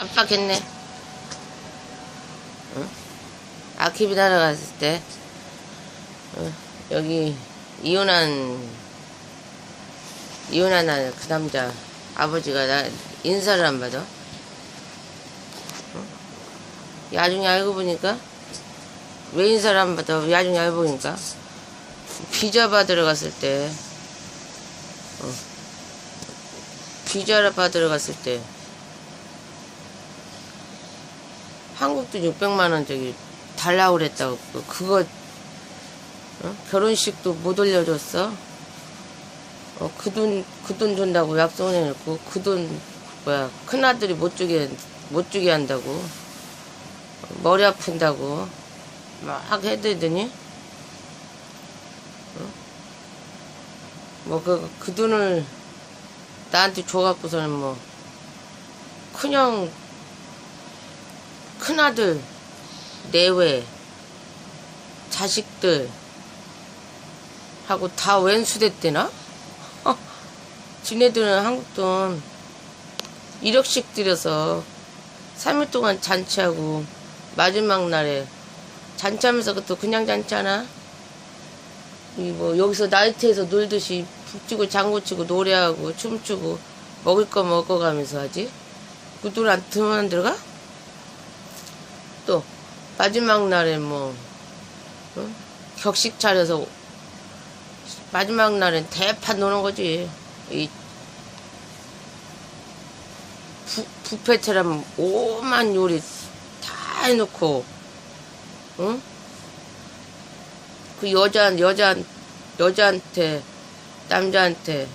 깜빡했네. 응? 아키비 날아갔을 때, 어, 여기, 이혼한, 이혼한 날, 그 남자, 아버지가 나 인사를 안 받아. 응? 나중에 알고 보니까, 왜 인사를 안 받아? 나중에 알고 보니까, 비자 받으러 갔을 때, 어, 비자를 받으러 갔을 때, 한국도 600만 원 저기 달라고 그랬다고 그- 그거 어? 결혼식도 못 올려줬어 어, 그 돈 그 돈 준다고 약속을 해놓고 그 돈 뭐야 큰 아들이 못 주게 못 주게 한다고 어, 머리 아픈다고 막 해대더니 어? 뭐 그 그 돈을 나한테 줘갖고서는 뭐 큰형 큰아들, 내외, 자식들, 하고 다 왼수됐대나? 어, 지네들은 한국 돈 1억씩 들여서 3일 동안 잔치하고 마지막 날에 잔치하면서 그것도 그냥 잔치하나? 이뭐 여기서 나이트에서 놀듯이 북치고 장구치고 노래하고 춤추고 먹을 거 먹어가면서 하지? 그돈안 들어만 들어가? 또 마지막 날에 뭐 어? 격식 차려서 마지막 날엔 대판 노는 거지. 이 부, 부페처럼 오만 요리 다 해놓고 응? 그 여자 여자 여자한테 남자한테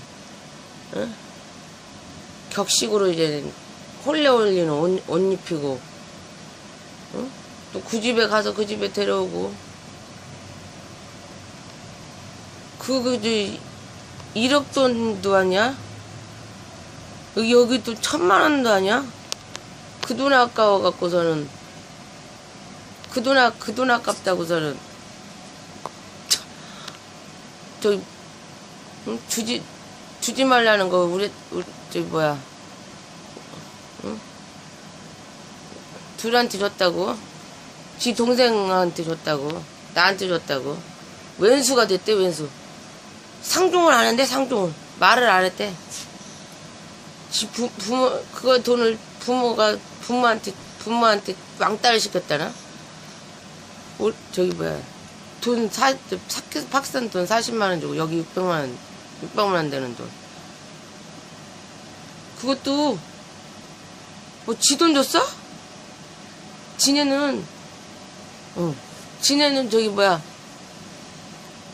응? 격식으로 이제 홀레 올리는 옷, 옷 입히고 또그 집에 가서 그 집에 데려오고 그 그지 1억 돈도 아니야? 여기 여기 또 천만 원도 아니야? 그 돈 아까워 갖고서는 그 돈 아 그 돈 아깝다고서는 저- 응? 주지 주지 말라는 거 우리 우리 저기 뭐야 둘한테 줬다고? 지 동생한테 줬다고? 나한테 줬다고? 왼수가 됐대 왼수. 상종을 안 했는데 상종을. 말을 안 했대. 지 부, 부모 그거 돈을 부모가 부모한테 부모한테 왕따를 시켰다나? 올 저기 뭐야. 돈 사, 사- 박산 돈 40만 원 주고 여기 600만 원 600만 원 되는 돈. 그것도 뭐 지 돈 줬어? 지네는 응. 지네는 저기 뭐야.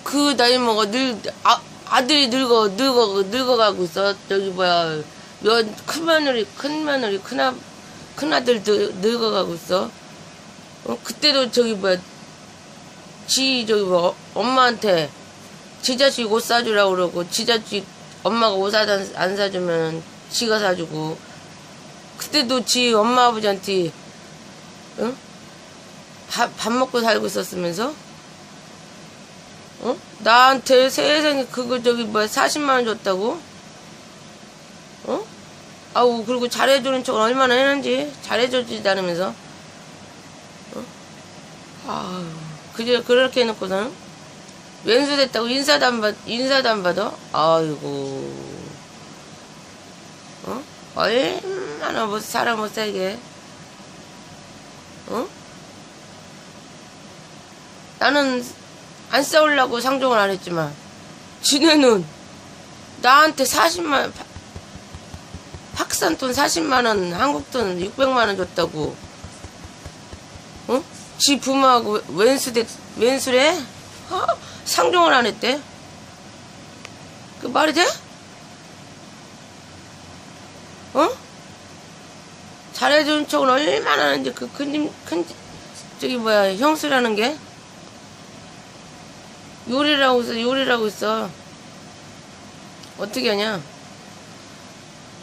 그 나이 먹어 늙 아, 아들이 늙어 늙어 늙어가고 있어. 저기 뭐야. 큰 며느리 큰 며느리 큰아 큰 아들 늙어가고 있어. 어, 그때도 저기 뭐야. 지 저기 뭐 엄마한테 지 자식 옷 사주라고 그러고 지 자식 엄마가 옷 안, 안 사주면 지가 사주고. 그때도 지 엄마 아버지한테 응? 밥, 밥 먹고 살고 있었으면서 어? 나한테 세상에 그거 저기 뭐야 40만 원 줬다고? 어? 아우 그리고 잘해주는 척을 얼마나 했는지 잘해주지 않으면서 어? 아우 그저 그렇게 해놓고서는 왼수 됐다고 인사도 안 받, 인사도 안 받아? 아이고 어? 얼마나 못 사람 못 살게 어? 나는 안 싸우려고 상종을 안 했지만 지네는 나한테 40만 파- 박산돈 40만 원 한국 돈 600만 원 줬다고 어? 지 부모하고 왼수대 왼수래? 어? 상종을 안 했대? 그 말이 돼? 어? 잘해준 척은 얼마나 하는지 그 큰, 큰 저기 뭐야 형수라는 게? 요리라고 있어 요리라고 있어. 어떻게 하냐?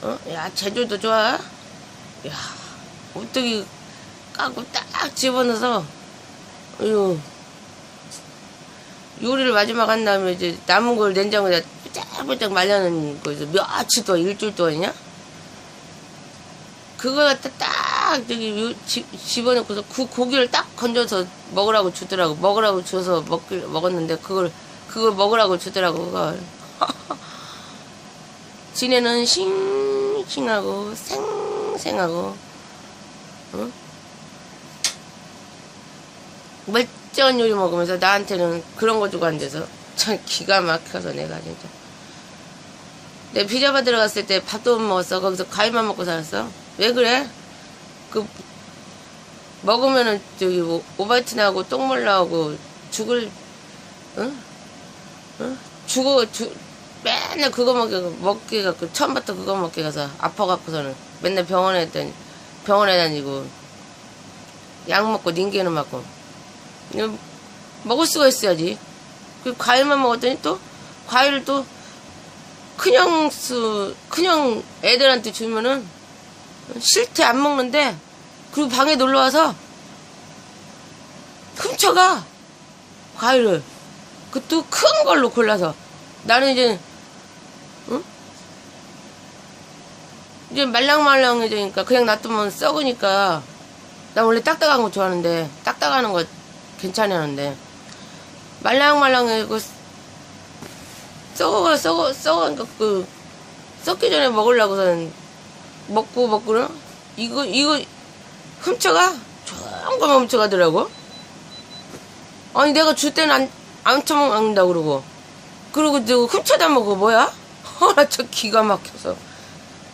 어? 야 제주도 좋아? 야 어떻게 까고 딱 집어넣어서 어휴 요리를 마지막 한 다음에 이제 남은 걸 냉장고에 쫙쫙 말려놓은 거에서 며칠 동안 일주일 동안이냐 그걸 갖다 딱딱 저기 요- 집, 집어넣고서 그 고기를 딱 건져서 먹으라고 주더라고. 먹으라고 줘서 먹, 먹었는데 그걸, 그걸 먹으라고 주더라고, 그걸. 지네는 싱싱하고 생생하고, 응? 멀쩡한 요리 먹으면서 나한테는 그런 거 주고 앉아서 참 기가 막혀서 내가 진짜. 내 피자 받으러 갔을 때 밥도 못 먹었어. 거기서 과일만 먹고 살았어. 왜 그래? 그 먹으면은 저기 뭐 오바이트 나오고 똥물 나오고 죽을 응? 응? 죽어 죽 맨날 그거 먹게 먹게 갖고 처음부터 그거 먹게 가서 아파 갖고서는 맨날 병원에 했더니 병원에 다니고 약 먹고 닌게는 맞고 먹을 수가 있어야지. 그 과일만 먹었더니 또 과일을 또 그냥 수 그냥 애들한테 주면은 싫대 안 먹는데. 그리고 방에 놀러 와서 훔쳐가 과일을. 그것도 큰 걸로 골라서. 나는 이제 응? 이제 말랑말랑해지니까 그냥 놔두면 썩으니까. 나 원래 딱딱한 거 좋아하는데 딱딱하는 거 괜찮았는데. 말랑말랑해고 썩어가 썩어 썩은 거그 썩기 전에 먹으려고선 먹고 먹고는 이거 이거 훔쳐가 좋은 거만 훔쳐가더라고. 아니 내가 줄 때는 안, 안 처먹는다 그러고 그리고 저 훔쳐다 먹어 뭐야? 어나 저 기가 막혀서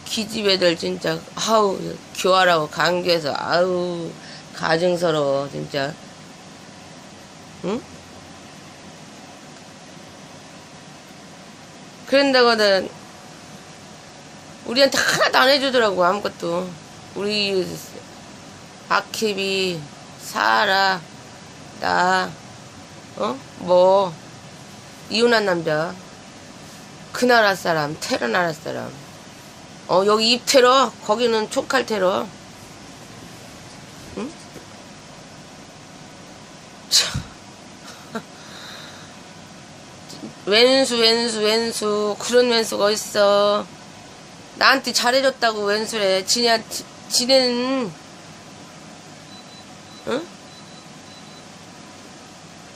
기집 애들 진짜 아우 교활하고 강교해서 아우 가증스러워 진짜 응? 그런다고는 우리한테 하나도 안 해주더라고 아무것도. 우리 아키비 사라 나 어? 뭐. 이혼한 남자. 그 나라 사람 테러 나라 사람. 어 여기 입 테러? 거기는 촉칼 테러. 응? 참. 왼수 왼수 왼수. 그런 왼수가 어딨어 나한테 잘해줬다고 왼수래 지네 지- 지네는 응?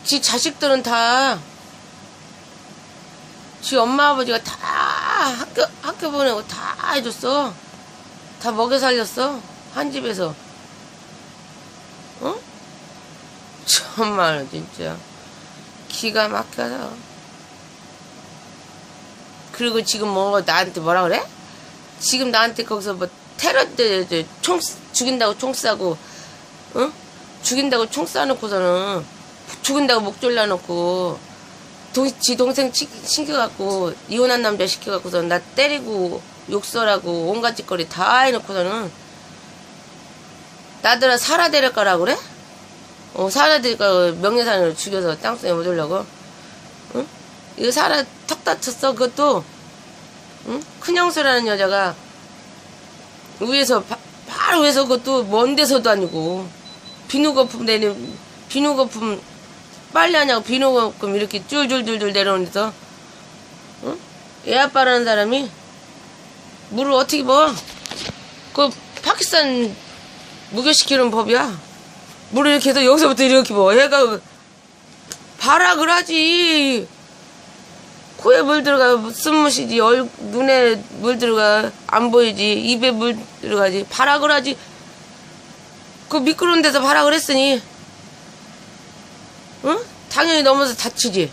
지 자식들은 다 지 엄마 아버지가 다 학교 학교 보내고 다 해줬어 다 먹여 살렸어 한 집에서 어? 정말 진짜 기가 막혀서 그리고 지금 뭐 나한테 뭐라 그래? 지금 나한테 거기서 뭐 테러 때 총 죽인다고 총 쏴고 응? 죽인다고 총 쏴놓고서는 죽인다고 목 졸라놓고 동, 지 동생 치- 신겨갖고 이혼한 남자 시켜갖고서 나 때리고 욕설하고 온갖 짓거리 다 해놓고서는 나들아 살아 데릴 거라 그래? 어 살아 데릴 거 명예산으로 죽여서 땅속에 못 올려고 응? 이거 살아 턱 다쳤어 그것도 응? 큰형수라는 여자가 위에서 바, 바로 위에서 그것도 먼 데서도 아니고 비누거품 내는 비누거품 빨래하냐고 비누거품 이렇게 줄줄줄줄 내려오는 데서 응? 애 아빠라는 사람이 물을 어떻게 먹어? 그 파키스탄 무교시키는 법이야 물을 이렇게 해서 여기서부터 이렇게 먹어 얘가 발악을 하지 코에 물 들어가 숨무시지? 얼 눈에 물 들어가 안 보이지? 입에 물 들어가지? 발악을 하지? 그 미끄러운 데서 발악을 했으니? 응? 당연히 넘어서 다치지.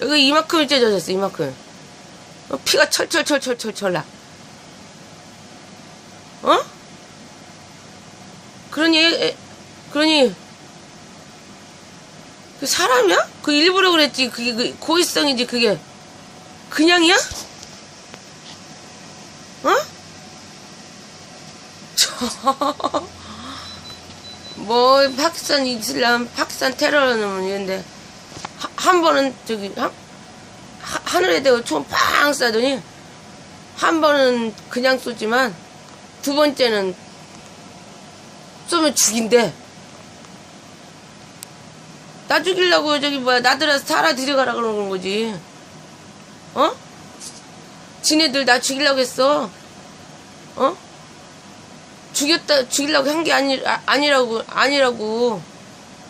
여기 이만큼이 찢어졌어 이만큼. 어, 피가 철철철철철철 나. 어? 그러니 애- 그러니 그 사람이야? 그 일부러 그랬지. 그게 그 고의성이지 그게 그냥이야? 어? 저, 뭐, 파키스탄 이슬람, 파키스탄 테러는 이런데, 하- 한 번은 저기, 하, 하- 하늘에 대고 총팡 쏴더니, 한 번은 그냥 쏘지만, 두 번째는 쏘면 죽인대. 나 죽이려고 저기 뭐야, 나들아 살아 들여가라 그러는 거지. 어? 지네들 나 죽이려고 했어. 어? 죽였다 죽이려고 한 게 아니 아, 아니라고 아니라고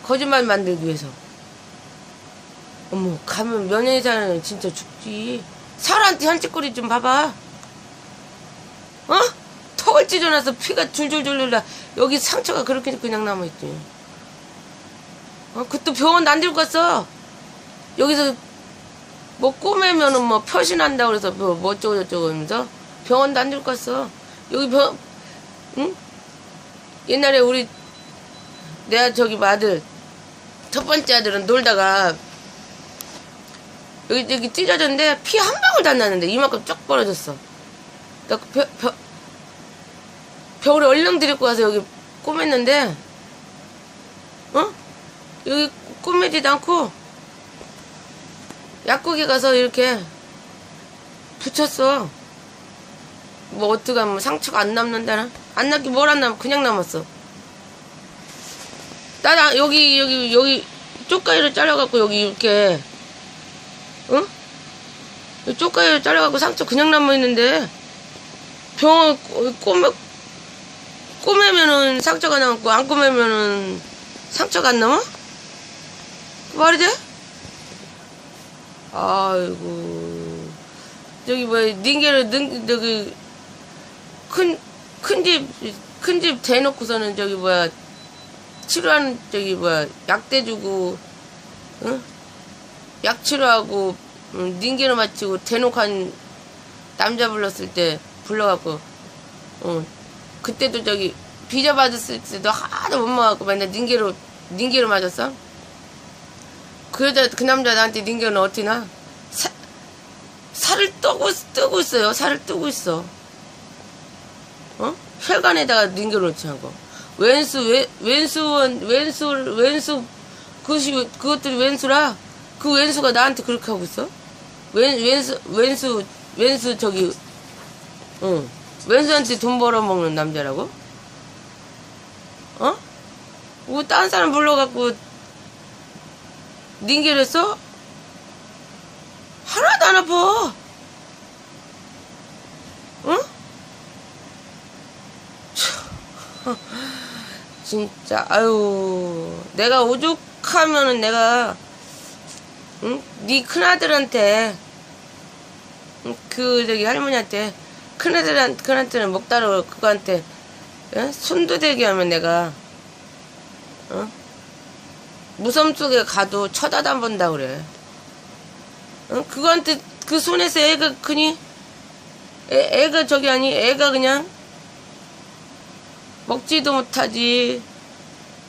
거짓말 만들기 위해서. 어머 가면 면회사는 진짜 죽지. 사람한테 한짓거리 좀 봐봐. 어? 턱을 찢어놔서 피가 줄줄줄줄 나. 여기 상처가 그렇게 그냥 남아있지. 어? 그것도 병원 안 들고 갔어. 여기서 뭐 꼬매면은 뭐 표시난다고 그래서 뭐, 뭐 어쩌고 저쩌고 하면서 병원도 안 들고 갔어. 여기 병, 응? 옛날에 우리, 내가 저기 뭐 아들, 첫 번째 아들은 놀다가 여기, 여기 찢어졌는데 피 한 방울도 안 났는데 이만큼 쫙 벌어졌어. 나그 벼, 벼, 병원에 얼른 데리고 가서 여기 꼬맸는데, 어? 여기 꼬매지도 않고, 약국에 가서 이렇게 붙였어. 뭐 어떡하 면 상처가 안 남는다나? 안 남긴 뭘안 남, 그냥 남았어. 나 여기, 여기, 여기 쪽가위로 잘라갖고 여기 이렇게, 응? 이 쪽가위로 잘라갖고 상처 그냥 남아있는데, 꼬- 꼬매, 꼬매면은 상처가 남고, 안 꼬매면은 상처가 안 남아? 말이 돼? 아이고. 저기 뭐야, 닌게를, 능, 저기, 큰, 큰 집, 큰 집 대놓고서는 저기 뭐야, 치료하는 저기 뭐야, 약대 주고, 응? 약 치료하고, 음, 닌게를 맞추고 대놓고 한 남자 불렀을 때 불러갖고, 어, 그때도 저기 비자 받았을 때도 하나도 못 먹었고 맨날 닌게로, 닌게로 맞았어? 그 여자, 그 남자 나한테 닌게는 어떻게 나? 사, 살을 뜨고, 뜨고 있어요. 살을 뜨고 있어. 어? 혈관에다가 닌겨놓지 않고. 왼수, 왼, 왼수원, 왼수, 왼수, 그것이, 그것들이 왼수라? 그 왼수가 나한테 그렇게 하고 있어? 왼, 왼수, 왼수, 왼수, 저기, 응. 왼수한테 돈 벌어먹는 남자라고? 어? 뭐, 딴 사람 불러갖고, 써? 하나도 안 아파. 응? 참, 진짜 아유 내가 오죽하면은 내가 응? 네 큰아들한테 응? 그 저기 할머니한테 큰아들한 큰아들은 먹다로 그거한테 예? 손도 대게 하면 내가 어? 무섬 속에 가도 쳐다도 안 본다 그래. 어? 그거한테 그 손에서 애가 크니 애, 애가 저기 아니 애가 그냥 먹지도 못하지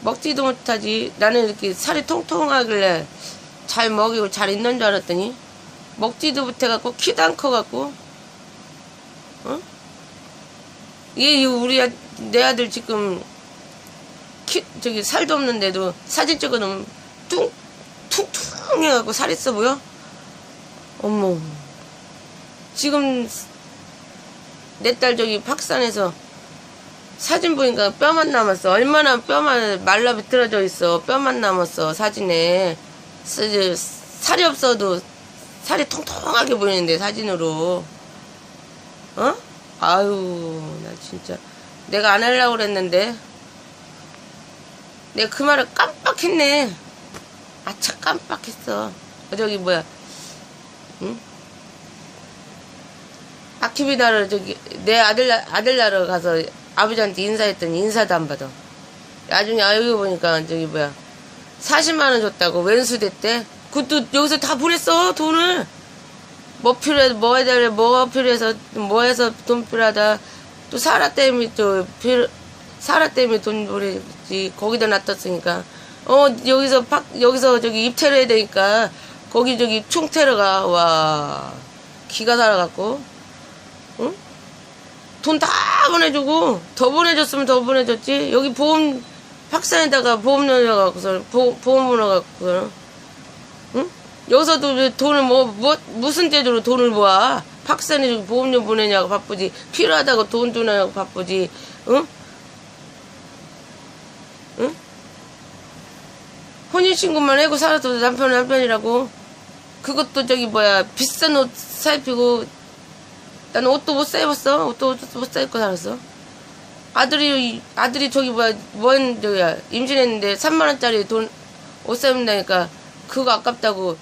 먹지도 못하지 나는 이렇게 살이 통통하길래 잘 먹이고 잘 있는 줄 알았더니 먹지도 못해갖고 키도 안 커갖고 어? 얘 우리 아, 내 아들 지금 키 저기 살도 없는데도 사진 찍어놓으면 뚱 퉁퉁해갖고 살 있어 보여? 어머. 지금 내 딸 저기 박산에서 사진 보니까 뼈만 남았어. 얼마나 뼈만 말라 비틀어져 있어. 뼈만 남았어 사진에. 스- 살이 없어도 살이 통통하게 보이는데 사진으로. 어? 아유 나 진짜. 내가 안 하려고 그랬는데 내가 그 말을 깜빡했네 아차 깜빡했어 저기 뭐야 응? 아키비다를 저기 내 아들 아들 나러 가서 아버지한테 인사했더니 인사도 안 받아. 나중에 알고 보니까 저기 뭐야 40만 원 줬다고 왼수 됐대. 그것도 여기서 다 보냈어 돈을. 뭐 필요해 뭐돼 뭐가 필요해서 뭐 해서 돈 필요하다. 또 사라 때문에 또 필요 사라 때문에 돈 보내지 거기다 놔뒀으니까 어 여기서 팍 여기서 저기 입테러 해야 되니까 거기 저기 총테러가 와 기가 살아갖고 응? 돈 다 보내주고 더 보내줬으면 더 보내줬지 여기 보험 확산에다가 보험 넣어갖고서 보, 보험 넣어갖고 응? 여기서도 왜 돈을 뭐, 뭐 무슨 제도로 돈을 모아 확산해주고 보험료 보내냐고 바쁘지 필요하다고 돈 주냐고 바쁘지 응? 응? 혼인신고만 하고 살아도 남편은 남편이라고. 그것도 저기 뭐야 비싼 옷 사입히고 나는 옷도 못 사입었어. 옷도 못 사입고 살았어. 아들이 아들이 저기 뭐야 뭔 저야 임신했는데 3만 원짜리 돈 옷 사준다니까 그거 아깝다고